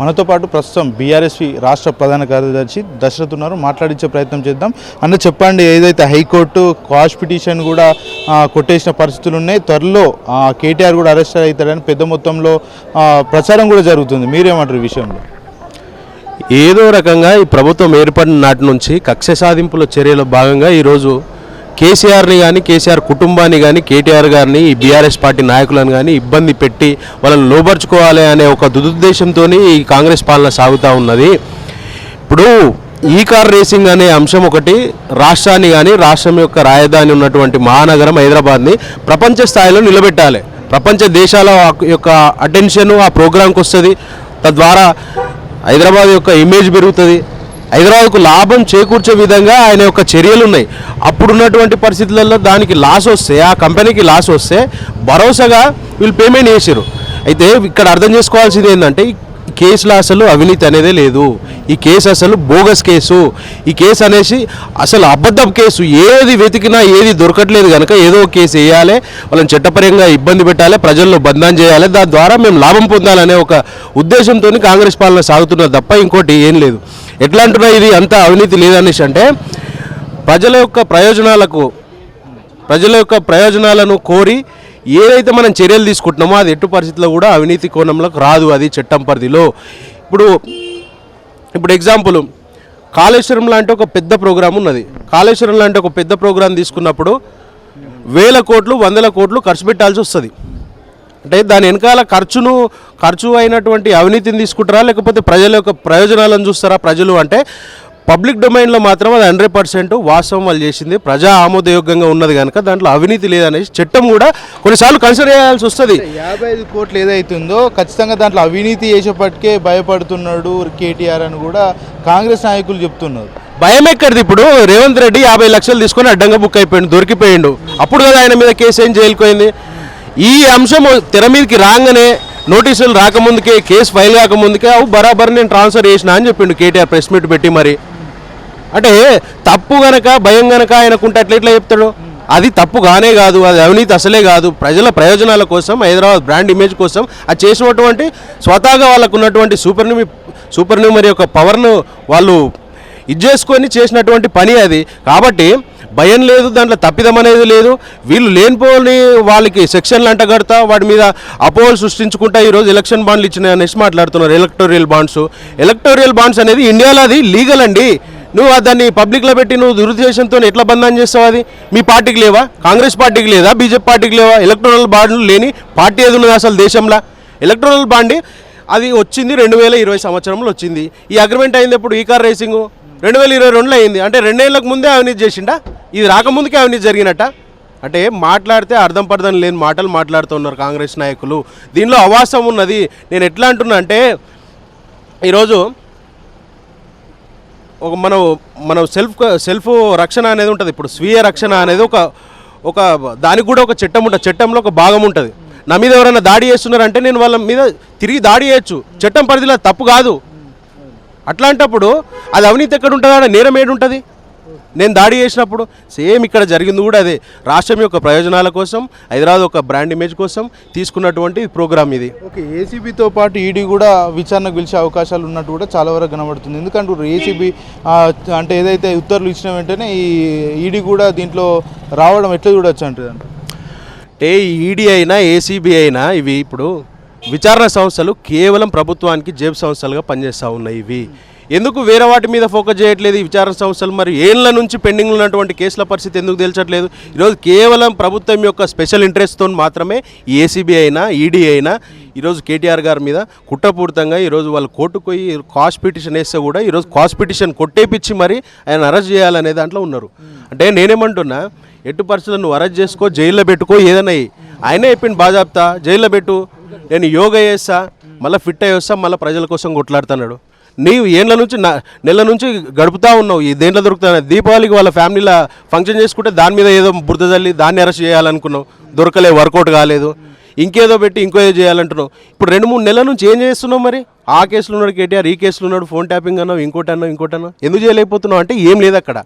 మనతో పాటు ప్రస్తుతం బీఆర్ఎస్పీ రాష్ట్ర ప్రధాన కార్యదర్శి దశరథ్ ఉన్నారు. మాట్లాడించే ప్రయత్నం చేద్దాం. అన్న చెప్పండి ఏదైతే హైకోర్టు కాష్ పిటిషన్ కూడా కొట్టేసిన పరిస్థితులు ఉన్నాయి. త్వరలో కేటీఆర్ కూడా అరెస్ట్ అవుతాడని పెద్ద మొత్తంలో ప్రచారం కూడా జరుగుతుంది. మీరేమంటారు ఈ విషయంలో? ఏదో రకంగా ఈ ప్రభుత్వం ఏర్పడిన నాటి నుంచి కక్ష సాధింపుల చర్యలో భాగంగా ఈరోజు కేసీఆర్ని కానీ కేసీఆర్ కుటుంబాన్ని కానీ కేటీఆర్ గారిని ఈ బీఆర్ఎస్ పార్టీ నాయకులను కానీ ఇబ్బంది పెట్టి వాళ్ళని లోబర్చుకోవాలి అనే ఒక దుదుద్దేశంతో ఈ కాంగ్రెస్ పాలన సాగుతూ ఉన్నది. ఇప్పుడు ఈ కార్ రేసింగ్ అనే అంశం ఒకటి రాష్ట్రాన్ని కానీ రాష్ట్రం యొక్క రాజధాని ఉన్నటువంటి మహానగరం హైదరాబాద్ని ప్రపంచ స్థాయిలో నిలబెట్టాలి. ప్రపంచ దేశాల యొక్క అటెన్షన్ ఆ ప్రోగ్రాంకి వస్తుంది తద్వారా హైదరాబాద్ యొక్క ఇమేజ్ పెరుగుతుంది. హైదరాబాద్కు లాభం చేకూర్చే విధంగా ఆయన యొక్క చర్యలు ఉన్నాయి. అప్పుడున్నటువంటి పరిస్థితులలో దానికి లాస్ వస్తే ఆ కంపెనీకి లాస్ వస్తే భరోసాగా వీళ్ళు పేమెంట్ చేశారు అయితే ఇక్కడ అర్థం చేసుకోవాల్సింది ఏంటంటే కేసులు కేసులో అసలు అవినీతి అనేదే లేదు. ఈ కేసు అసలు బోగస్ కేసు. ఈ కేసు అనేసి అసలు అబద్ధం కేసు. ఏది వెతికినా ఏది దొరకట్లేదు కనుక ఏదో కేసు వేయాలి వాళ్ళని చట్టపరంగా ఇబ్బంది పెట్టాలి ప్రజల్లో బంధం చేయాలి. దాని ద్వారా మేము లాభం పొందాలనే ఒక ఉద్దేశంతో కాంగ్రెస్ పాలన సాగుతున్నది తప్ప ఇంకోటి ఏం లేదు. ఎట్లా అంటున్నా ఇది? అంత అవినీతి లేదనేసి అంటే ప్రజల యొక్క ప్రయోజనాలకు ప్రజల యొక్క ప్రయోజనాలను కోరి ఏదైతే మనం చర్యలు తీసుకుంటున్నామో అది ఎట్టు పరిస్థితుల్లో కూడా అవినీతి కోణంలోకి రాదు అది చట్టం పరిధిలో. ఇప్పుడు ఇప్పుడు ఎగ్జాంపుల్ కాళేశ్వరం లాంటి ఒక పెద్ద ప్రోగ్రాం ఉన్నది. కాళేశ్వరం లాంటి ఒక పెద్ద ప్రోగ్రాం తీసుకున్నప్పుడు వేల కోట్లు వందల కోట్లు ఖర్చు పెట్టాల్సి వస్తుంది. అంటే దాని వెనకాల ఖర్చును ఖర్చు అయినటువంటి అవినీతిని తీసుకుంటారా? లేకపోతే ప్రజల యొక్క ప్రయోజనాలను చూస్తారా? ప్రజలు అంటే పబ్లిక్ డొమైన్లో మాత్రం అది హండ్రెడ్ పర్సెంట్ వాస్తవం వాళ్ళు చేసింది. ప్రజా ఆమోదయోగ్యంగా ఉన్నది కనుక దాంట్లో అవినీతి లేదనేసి చట్టం కూడా కొన్నిసార్లు కన్సిడర్ చేయాల్సి వస్తుంది. యాభై ఐదు కోట్లు ఏదైతుందో ఖచ్చితంగా దాంట్లో అవినీతి చేసేపటికే భయపడుతున్నాడు కేటీఆర్ అని కూడా కాంగ్రెస్ నాయకులు చెప్తున్నారు. భయం ఎక్కడిది ఇప్పుడు? రేవంత్ రెడ్డి యాభై లక్షలు తీసుకొని అడ్డంగా బుక్ అయిపోయిండు దొరికిపోయిండు. అప్పుడు కదా ఆయన మీద కేసు ఏం జైలుకోయింది ఈ అంశం తెర మీదకి రాగానే నోటీసులు రాకముందుకే కేసు ఫైల్ కాకముందుకే అవు బరాబర్ నేను ట్రాన్స్ఫర్ చేసిన అని చెప్పిండు కేటీఆర్ ప్రెస్ మీట్ పెట్టి మరి. అంటే తప్పు గనక భయం గనక ఆయనకుంటే అట్లా ఎట్లా చెప్తాడు? అది తప్పు కానే కాదు అది అవినీతి అసలే కాదు. ప్రజల ప్రయోజనాల కోసం హైదరాబాద్ బ్రాండ్ ఇమేజ్ కోసం అది చేసినటువంటి స్వతహాగా వాళ్ళకు ఉన్నటువంటి సూపర్ సూపర్ న్యూమరీ యొక్క పవర్ను వాళ్ళు ఇది చేసుకొని చేసినటువంటి పని అది. కాబట్టి భయం లేదు దాంట్లో తప్పిదం అనేది లేదు. వీళ్ళు లేనిపోని వాళ్ళకి సెక్షన్లు అంటగడతా వాటి మీద అపోహలు సృష్టించుకుంటా ఈరోజు ఎలక్షన్ బాండ్లు ఇచ్చిన అనేసి మాట్లాడుతున్నారు ఎలక్టోరియల్ బాండ్స్. ఎలక్టోరియల్ బాండ్స్ అనేది ఇండియాలో అది లీగల్ అండి. నువ్వు దాన్ని పబ్లిక్లో పెట్టి నువ్వు దురుద్దేశంతో ఎట్లా బంధం చేస్తావు అది? మీ పార్టీకి లేవా? కాంగ్రెస్ పార్టీకి లేదా? బీజేపీ పార్టీకి లేవా? ఎలక్టోరల్ బాండ్లు లేని పార్టీ ఏది ఉన్నది అసలు దేశంలో? ఎలక్టోరల్ బాండ్ అది వచ్చింది రెండు వేల ఇరవై సంవత్సరంలో వచ్చింది. ఈ అగ్రిమెంట్ అయింది ఎప్పుడు? ఈ కార్ రేసింగ్? రెండు వేల ఇరవై రెండులో అయింది. అంటే రెండేళ్ళకు ముందే అవినీతి చేసిండా? ఇది రాకముందుకే అవినీతి జరిగినట్ట? అంటే మాట్లాడితే అర్థం పర్థం లేని మాటలు మాట్లాడుతున్నారు కాంగ్రెస్ నాయకులు. దీనిలో అవాసం ఉన్నది. నేను ఎట్లా అంటున్నా అంటే ఈరోజు ఒక మనం మనం సెల్ఫ్ సెల్ఫ్ రక్షణ అనేది ఉంటుంది. ఇప్పుడు స్వీయ రక్షణ అనేది ఒక ఒక దానికి కూడా ఒక చట్టం ఉంటుంది చట్టంలో ఒక భాగం ఉంటుంది. నా మీద ఎవరైనా దాడి చేస్తున్నారంటే నేను వాళ్ళ మీద తిరిగి దాడి చేయొచ్చు. చట్టం పరిధిలో తప్పు కాదు. అట్లాంటప్పుడు అది అవినీతి ఎక్కడ ఉంటుందా నేరం ఏడు ఉంటుంది? నేను దాడి చేసినప్పుడు సేమ్ ఇక్కడ జరిగింది కూడా అదే. రాష్ట్రం యొక్క ప్రయోజనాల కోసం హైదరాబాద్ ఒక బ్రాండ్ ఇమేజ్ కోసం తీసుకున్నటువంటి ప్రోగ్రామ్ ఇది. ఓకే ఏసీబీతో పాటు ఈడీ కూడా విచారణకు పిలిచే అవకాశాలు ఉన్నట్టు కూడా చాలా వరకు కనబడుతుంది. ఎందుకంటే ఏసీబీ అంటే ఏదైతే ఉత్తర్వులు ఇచ్చిన వెంటనే ఈ ఈడీ కూడా దీంట్లో రావడం ఎట్లా చూడొచ్చు అంటే అంటే ఈడీ అయినా ఏసీబీ అయినా ఇవి ఇప్పుడు విచారణ సంస్థలు కేవలం ప్రభుత్వానికి జేబు సంస్థలుగా పనిచేస్తూ ఉన్నాయి ఇవి ఎందుకు వేరే వాటి మీద ఫోకస్ చేయట్లేదు ఈ విచారణ సంస్థలు? మరి ఏళ్ళ నుంచి పెండింగ్ ఉన్నటువంటి కేసుల పరిస్థితి ఎందుకు తేల్చట్లేదు? ఈరోజు కేవలం ప్రభుత్వం యొక్క స్పెషల్ ఇంట్రెస్ట్తో మాత్రమే ఏసీబీ అయినా ఈడీ అయినా ఈరోజు కేటీఆర్ గారి మీద కుట్రపూరితంగా ఈరోజు వాళ్ళు కోర్టుకు పోయి కాస్ట్ పిటిషన్ వేస్తే కూడా ఈరోజు కాస్ట్ పిటిషన్ కొట్టేపిచ్చి మరి ఆయన అరెస్ట్ చేయాలనే దాంట్లో ఉన్నారు. అంటే నేనేమంటున్నా ఎటు పరిస్థితులను నువ్వు అరెస్ట్ చేసుకో జైల్లో పెట్టుకో ఏదైనా ఆయనే చెప్పిండు బాజాబ్తా జైల్లో పెట్టు. నేను యోగా చేస్తా మళ్ళీ ఫిట్ అయ్యి వస్తా మళ్ళీ ప్రజల కోసం కొట్లాడుతున్నాడు. నీవు ఏళ్ళ నుంచి నా నెల నుంచి గడుపుతా ఉన్నావు ఈ దేంట్లో దొరుకుతా దీపావళికి వాళ్ళ ఫ్యామిలీలో ఫంక్షన్ చేసుకుంటే దాని మీద ఏదో బురద తల్లి దాన్ని అరెస్ట్ చేయాలనుకున్నావు. దొరకలే వర్కౌట్ కాలేదు. ఇంకేదో పెట్టి ఇంకో ఏదో చేయాలంటున్నావు. ఇప్పుడు రెండు మూడు నెలల నుంచి ఏం చేస్తున్నావు మరి? ఆ కేసులో ఉన్నాడు కేటీఆర్ ఈ కేసులో ఉన్నాడు ఫోన్ ట్యాపింగ్ అన్నావు ఇంకోటి అన్నావు ఇంకోటి అన్నావు. ఎందుకు చేయలేకపోతున్నావు? అంటే ఏం లేదు అక్కడ.